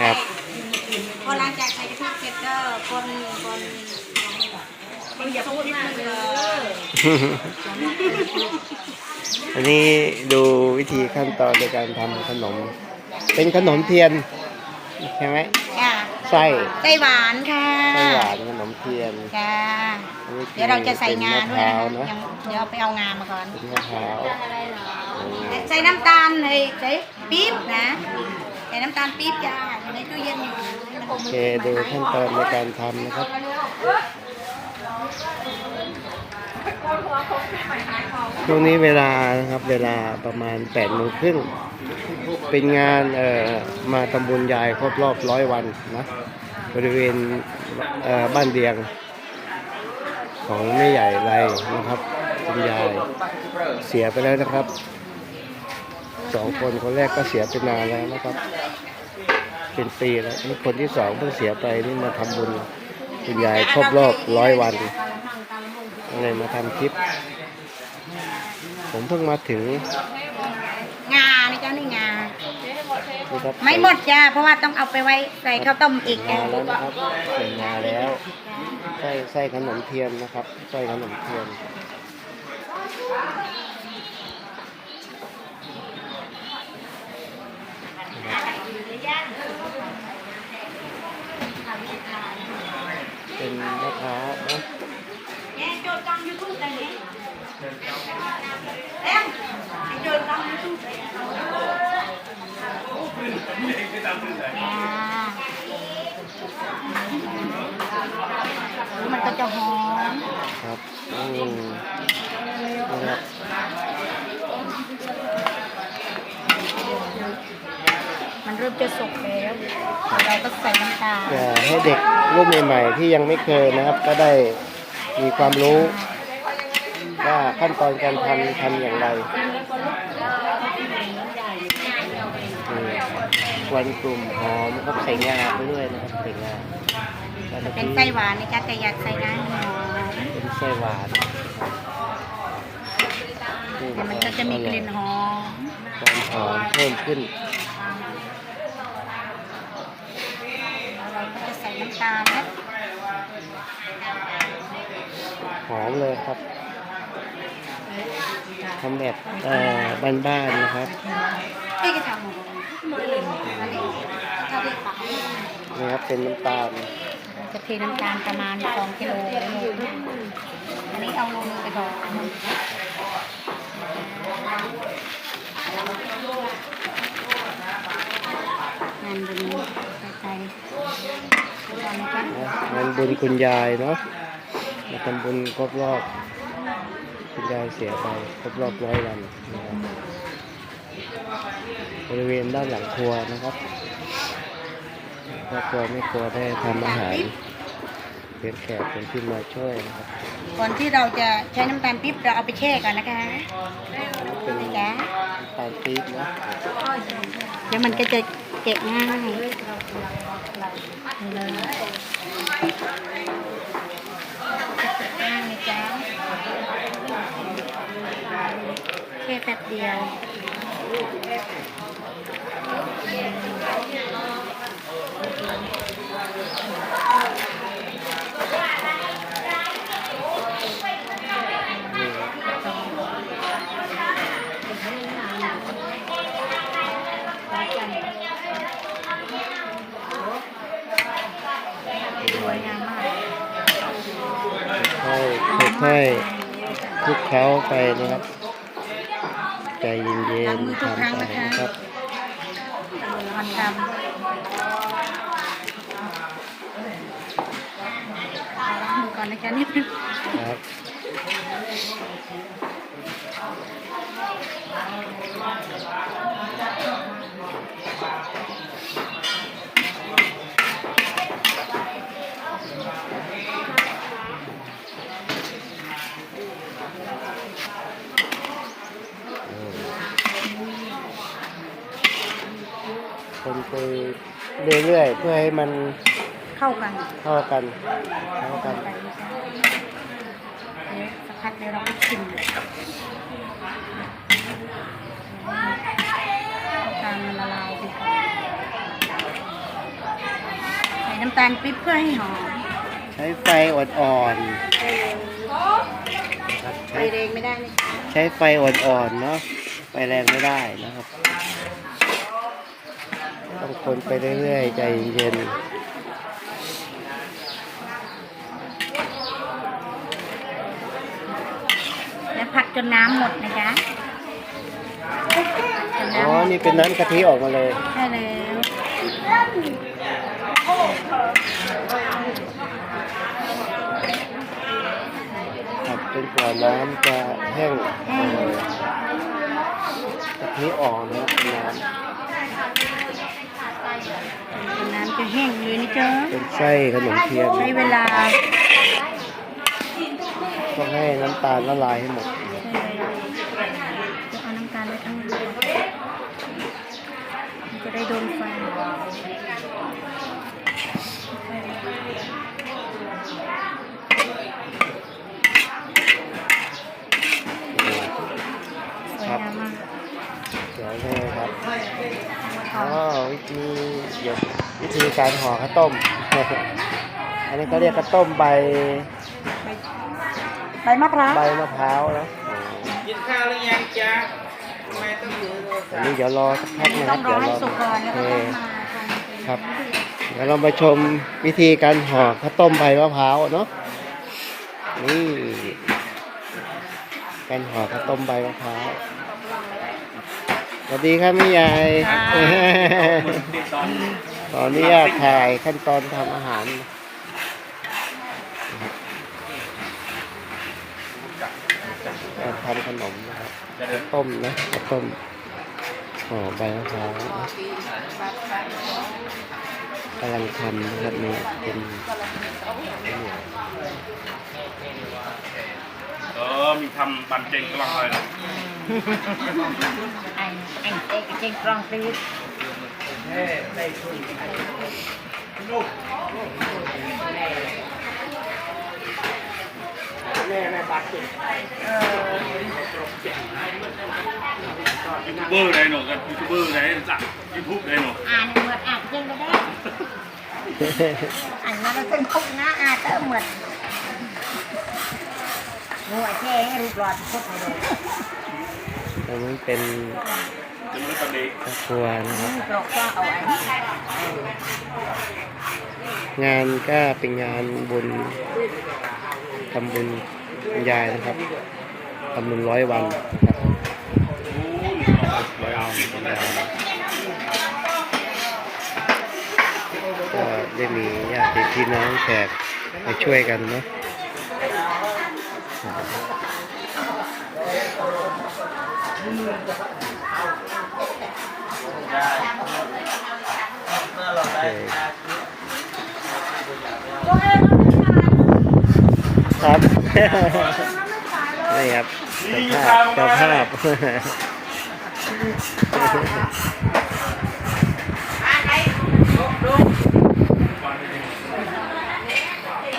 ครับ พอหลังจากใส่กะทิเสร็จก็คนคนคนอย่าพูดมากเลยอันนี้ดูวิธีขั้นตอนในการทำขนม เป็นขนมเทียนใช่ไหมจ้าไส้ไส้หวานค่ะไส้หวานขนมเทียนจ้าอันนี้เดี๋ยวเราจะใส่งาด้วยนะคะเดี๋ยวไปเอางามาก่อนมะพร้าวใส่น้ำตาลเลยใส่ปี๊บนะใส่น้ำตาลปี๊บจ้า ในตู้เย็นอยู่โอเคดูขั้นตอนในการทำนะครับช่วงนี้เวลานะครับเวลาประมาณ8ปดโมงครึ่งเป็นงานเอ่อมาทำบุญยายครบรอบร้อยวันนะบริเวณเอ่อบ้านเดียง ของแม่ใหญ่ไรนะครับคุณยายเสียไปแล้วนะครับสองคนคนแรกก็เสียไปนานแล้วนะครับ เป็นปีแล้วนี่คนที่สองเพิ่งเสียไปนี่มาทำบุญคุณยายครบรอบร้อยวันก็เลยมาทำคลิป ผมเพิ่งมาถึง งานี่จ้านี่งานี่ครับไม่หมดจ้าเพราะว่าต้องเอาไปไว้ใส่ข้าวต้มอีกงาแล้วนะครับใส่งาแล้วใส่ใส่ขนมเทียนนะครับใส่ขนมเทียน เป็นมะพร้าวนะแม่โจทย์กล้องยูทูบได้ไหมเอ็มไอ้โจทย์กล้องยูทูบได้ไหมอ่ามันก็จะหอม ครับอืมนะครับ มัน เริ่มจะสุกแล้วเราก็ใส่น้ำตาลจะให้เด็กรุ่นใหม่ๆที่ยังไม่เคยนะครับ ก็ได้มีความรู้ว่าขั้นตอนการทำทำอย่างไรอืมวันกลุ่มหอมครับใส่งาไปด้วยนะครับใส่งาแล้วก็เป็นไส้หวานนะจ๊ะแต่อยากใส่น้ำหอมเป็นไส้หวานเดี๋ยวมันก็จะมีกลิ่นหอมความหอมเพิ่มขึ้น แล้วเราก็จะใส่น้ำ ตาลนะหอมเลยครับทำแบบเอ่อบ้านๆนะครับพี่ก็ทำหมดอันนี้ถ้าพี่ปักนี่ครับเป็นน้ำตาลจะเทน้ำตาลประมาณ2กิโลอันนี้เอาโลนึงไปก่อนงานบุญใจใจตอนนี้ก็งานบุญคุณยายเนาะมาทำบุญครบรอบคุณยายเสียไปครบรอบร้อยวันนะครับบริเวณด้านหลังครัวนะครับครอบครัวไม่ครัวได้ทำอาหารเลี้ยงแขกเป็นที่มาช่วยนะครับก่อนที่เราจะใช้น้ำตาลปิ๊บเราเอาไปแช่ก่อนนะคะเป็นนะจ๊ะตาลปี๊บนะเดี๋ยวมันก็จะ เก็บง่ายเลยง่ายนะจ๊ะแค่แป๊บเดียว นี่ครับ สวยงามมาก ค่อยๆ ค่อยๆคลุกเคล้าไปนะครับ ใจเย็นๆทำไปนะครับมันทำล้างมือก่อนนะจ๊ะนี่ครับ ค นไปเรื่อยๆ เพื่อให้มันเข้ากันเข้ากันเข้ากันไปนะจ๊ะเดี๋ยวสักพักเดี๋ยวเราไปชิมน้ำตาลมันละลายไปก่อนน้ำตาลปิ๊บเพื่อให้หอมใช้ไฟอ่อนๆนะครับไฟใช้แรงไม่ได้นะจ๊ะใช้ไฟอ่อนๆเนาะไฟแรงไม่ได้นะครับ ต้องคนไปเรื่อยๆ ใจเย็นแล้วผัดจนน้ำหมดนะจ๊ะจนๆอ๋อน้ำหมดนี่เป็นน้ำกะทิออกมาเลยใช่แล้วผัดจนกว่าน้ำจะแห้งเออกะทิออกนะครับเป็นน้จ นน้ำจะแห้งเลยนะจ๊ะำเป็นไส้ขนมเทียนใช้เวลาต้องให้น้ำตาลละลายให้หมดใช่เลยจะเอาน้ำตาลไว้ข้างบนมันจะได้โดนไฟสวยงามมาก เดี๋ยวเลยครับอ๋อวิธีเดี๋ยววิธีการห่อข้าวต้ม อันนี้เขาเรียกข้าวต้มใบ ใบมะพร้าว ใบมะพร้าวนะกินข้าวหรือยังจ๊ะทำไมต้องถือโทรศัอันพท์นี้เดี๋ยวรอสักพักนะคต้รัอบงรเดี๋อยวให้รอสุกก่อนแล้วโอก็เคต้องมาทำครับ เดี๋ยวเรามาชมวิธีการห่อข้าวต้มใบมะพร้าวเนาะ นี่การห่อข้าวต้มใบมะพร้าว สวัสดีครับแม่ยายติดตอนตอนนี้ถ่ายขั้นตอนทำอาหารการทำขนมนะครับข้าวต้มนะข้าวต้มห่อใบมะพร้าวนะกำลังทำนะครับนี่เป็น เออ มีทำบันเจงกลังเลยนะอันอันเอกเจงกรองตีดยูทูบเบอร์ได้หนูกันยูทูบเบอร์ได้สักยูทูบได้หนูอ่านเหมือนอ่านเจงก็ได้ อันนั้นเป็นคุกนะอ่านเตอเหมือน หัวแช่ให้รูปหลอดคุกให้ดูอันนี้เป็นจะครอบครัวนะครับปลอกก็เอาไว้งานก็เป็นงานบุญทำบุญคุณยายนะครับทำบุญร้อยวันนะครับร้อยวันคุณยาก็ได้มีญาติพี่น้องแขกมาช่วยกันเนาะ คครับ นี่ครับเจ้าภาพเจ้าภาพ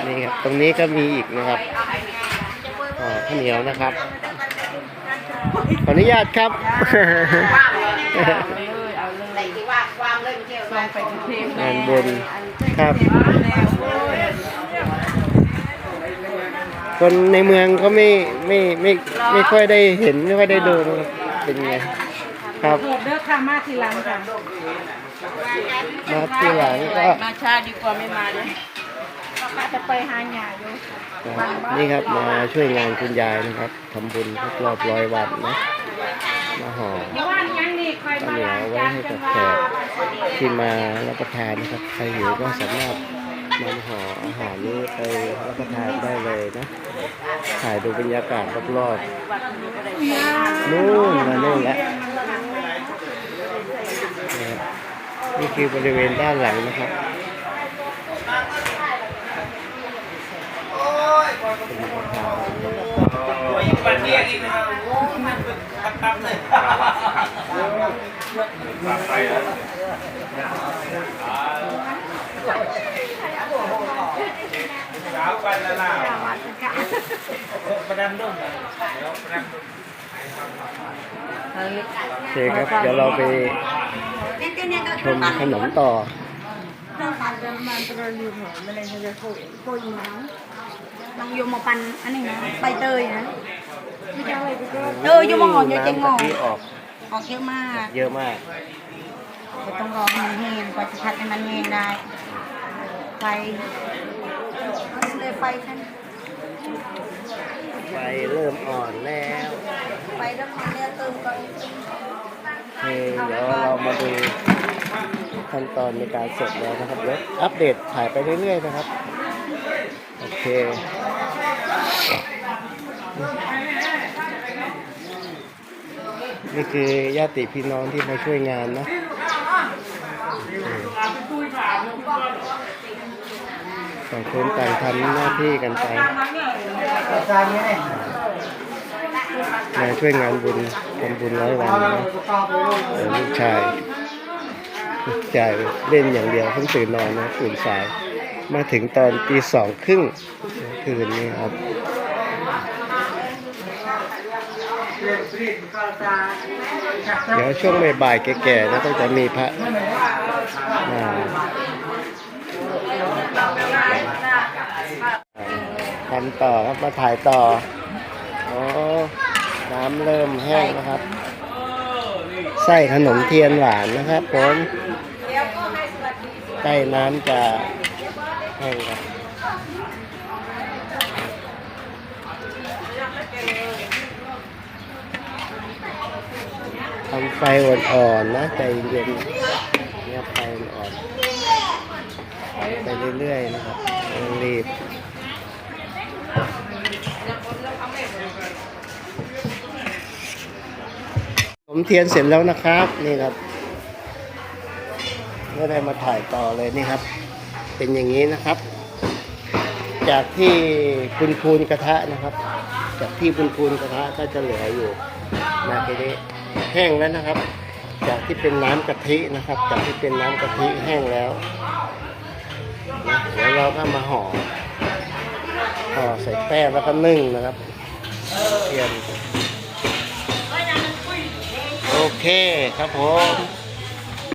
นี่ครับ ตรงนี้ก็มีอีกนะครับข้าวเหนียวนะครับ ขออนุญาตครับงานบุญครับ คนในเมืองก็ไม่ไม่ไม่ไม่ค่อยได้เห็นไม่ค่อยได้ดูนะครับเป็นไงครับโทษเด้อค่ะมาทีหลังค่ะมาที่หลังก็มาช้าดีกว่าไม่มาเลย ป้าจะไปหาหยาอยู่นี่ครับมาช่วยงานคุณยายนะครับทำบุญครบรอบร้อยวันนะมาห่อข้าวเหนียวไว้ให้กับแขกที่มารับประทานนะครับใครหิวก็สามารถนำห่ออาหารนี้ไปรับประทานได้เลยนะถ่ายดูบรรยากาศรอบๆนู่นมานู่นแล้วนี่คือบริเวณด้านหลังนะครับ โอ้มันเป็นตับๆเลย ฝากไปนะ สาวปันละล่าประดันดุ้งเดี๋ยวประดันดุ้ง โอเคครับ เดี๋ยวเราไปชมขนมต่อ เรื่ องการน้องโยมมาปันอันนี้นะใบเตยนะเออโยมมาหอนโยมเจงงอน้ำกะทิออกออกเยอะมากเยอะมาก เดี๋ยวต้องรอให้มันแห้งกว่าจะผัดให้มันแห้งได้ไฟเลยไฟขั้นไฟเริ่มอ่อนแล้วไฟแล้วมันเนี่ยเติมก่อนโอเคเดี๋ยวเรามาดูขั้นตอนในการเสร็จแล้วนะครับเดี๋ยวอัปเดตถ่ายไปเรื่อยๆนะครับ โอเค นี่คือญาติพี่น้องที่มาช่วยงานนะต่างคนต่างทำหน้าที่กันไปมาช่วยงานบุญทำบุญร้อยวันนะลูกชายลูกชายเล่นอย่างเดียวเพิ่งตื่นนอนนะตื่นสาย มาถึงตอนตีสองครึ่งคืนนี้ครับ เดี๋ยวช่วงบ่ายๆแก่ๆนะก็จะมีพระทำต่อครับมาถ่ายต่ออน้ำเริ่มแห้งนะครับไส้ขนมเทียนหวานนะครับผมใกล้น้ำจะแห้งครับ ทำไฟอ่อนๆนะใจเย็นๆเนี่ยไฟอ่อนๆไปเรื่อยๆนะครับไม่ต้องรีบผมเทียนเสร็จแล้วนะครับ นี่ครับก็ได้มาถ่ายต่อเลยนี่ครับ เป็นอย่างนี้นะครับ จากที่พูนพูนกระทะนะครับ จากที่พูนพูนกระทะก็จะเหลืออยู่ มาทีนี้แห้งแล้วนะครับ จากที่เป็นน้ำกะทินะครับ จากที่เป็นน้ำกะทิแห้งแล้วนะเดี๋ยวเราก็มาห่อห่อใส่แป้งแล้วก็นึ่งนะครับเทียมโอเคครับผม